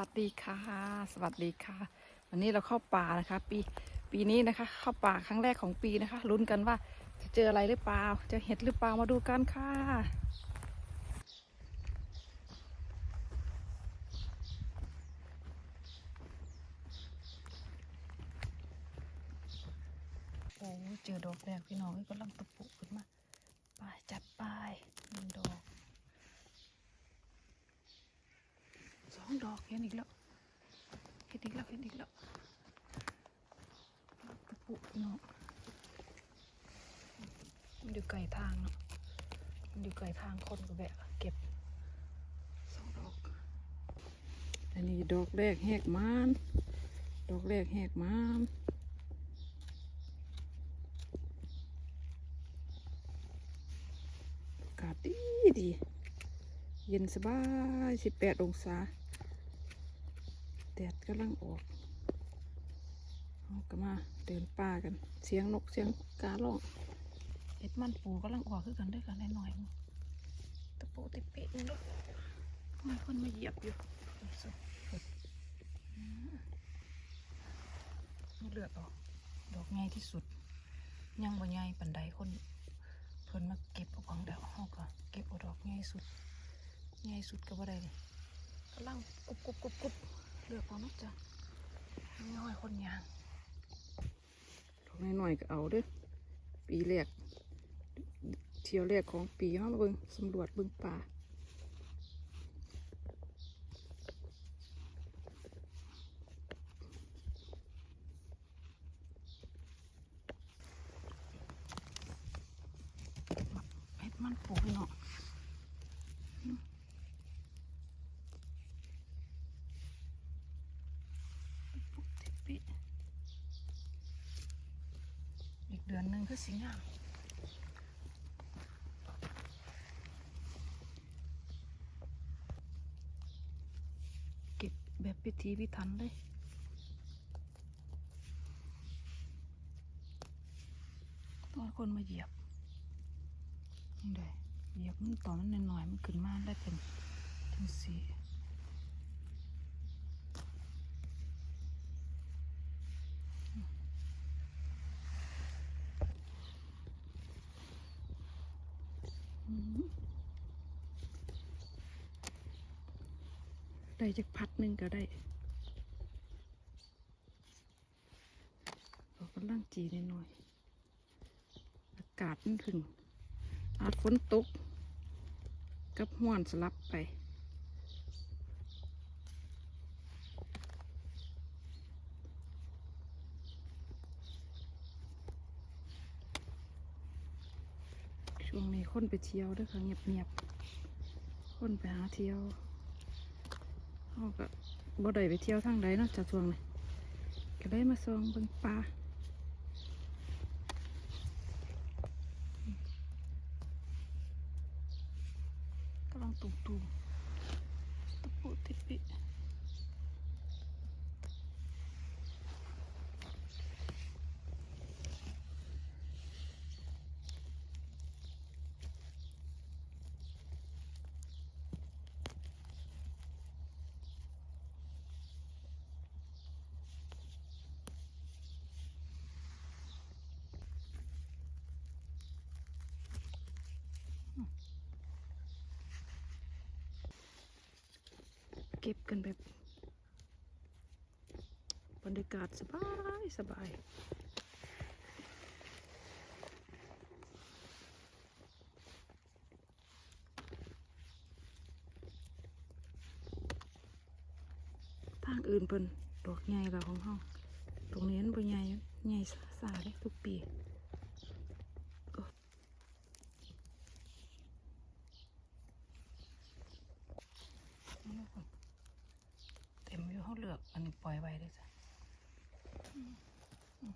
วัสดีค่ะ สวัสดีค่ะ วันนี้เราเข้าป่านะคะ ปีปีนี้นะคะ เข้าป่าครั้งแรกของปีนะคะลุ้นกันว่าจะเจออะไรหรือเปล่า จะเห็ดหรือเปล่ามาดูกันค่ะโอ้เจอดอกแรกพี่น้องกำลังตะปุขึ้นมาไปจัดไปหนึ่งดอกสอง ดอกเห็นอีกแล้วเห็นอีกแล้วเห็นอีกแล้วตะปุพี่น้องมันอยู่ไกลทางเนาะมันอยู่ไกลทางคนก็แบะเก็บสองดอกอันนี้ดอกแรกแหกมานดอกแรกแหกมานอากาศดีดี เย็นสบายสิบแปดองศา แดดกำลังออกเราก็มาเดินป่ากัน เสียงนกเสียงการ้องเห็ดมันปูกำลังออกคือกันด้วยกันหน่อยๆมึงตะปูติเป๊ะมึงด้วยมีคนมาเหยียบอยู่อืมเลือดออก ดอกใหญ่ที่สุด ยังบ่ใหญ่ปันใดคนเพิ่นมาเก็บเอาของเดี๋ยวเฮาก็เก็บเอาดอกใหญ่สุดใหญ่สุดก็บ่ได้เลยกำลังกุบกุบกุบกุบ เลือกเอาเนาะจ้ะน้อยคนยางดอกน้อยๆก็เอาเด้อปีแรกเที่ยวแรกของปีเฮามาเบิ่งสำรวจเบิ่งป่าเฮ็ดมันปลูกเนาะอืมปลูกติดปิอีก เดือนหนึ่งคือสิงหาเก็บแบบพิธีพิถันเลยตอนคนมาเหยียบนี่เลยเหยียบมันตอนมันหน่อยๆมันขึ้นมาได้เป็นถึงสี ได้จากพัดหนึ่งก็ได้เรากำลังจีนหน่อย อากาศมันขึ้นอาจฝนตก กับห้วนสลับไป ช่วงนี้คนไปเที่ยวด้วยค่ะเงียบๆคนไปหาเที่ยวเขาก็บ่ได้ไปเที่ยวทางใดนาะจากช่วงนี้ก็ได้มาส่องเบิ่งปลากำลังตุ่มตุ่มตะปูติดปิ เก็บกันแบบบรรยากาศสบายสบายทางอื่นเพิ่นดอกใหญ่เราของเฮาตรงนี้มันใหญ่ใหญ่สาสาเด้ทุกปีโอ้นี่เพิ่นเต็มอยู่เฮาเลือก อันนี้ปล่อยไว้ได้จ้ะอืมอืม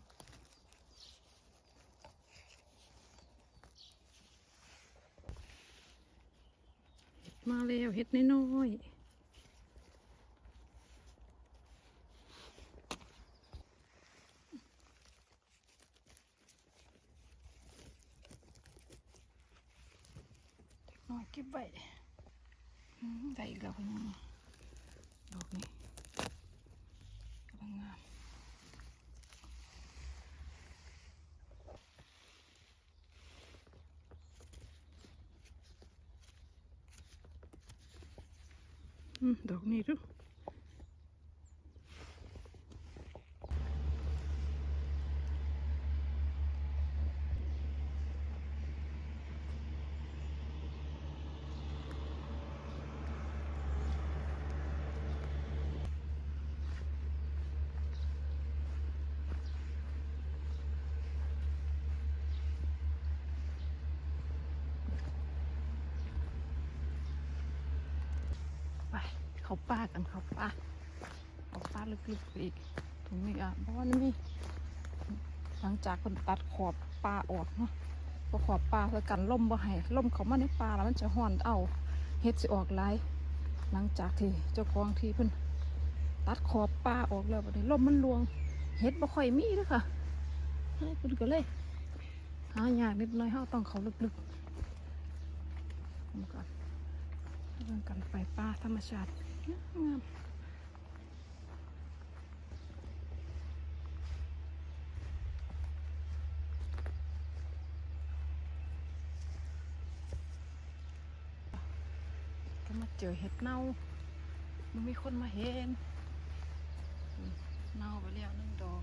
เฮ็ดมาแล้วเฮ็ดน้อยๆน้อยเก็บไว้อืมได้อีกแล้วพี่น้องดอกนี้ ดอกนี้ดูไป เขาป้ากันเขาป้าเขาป้าลึกๆไปอีกตรงนี้อะเพราะว่านี่หลังจากคนตัดขอบปลาออกเนาะพอขอบปลาเพื่อกันล่มบ่ให้ล่มเขามาในปลาแล้วมันจะห่อนเอาเฮ็ดสิออกหลายหลังจากที่เจ้าของที่เพิ่นตัดขอบปลาออกแล้วบัดนี้ล่มมันลวงเฮ็ดบ่ค่อยมีเด้อค่ะเฮ้ยเพิ่นก็เลยหายากนิดหน่อยเฮาต้องเขาลึกๆก่อนเรื่องกันไปป่าธรรมชาติ งามก็มาเจอเห็ดเน่ามันมีคนมาเห็นเน่าไปแล้วนึ่งดอก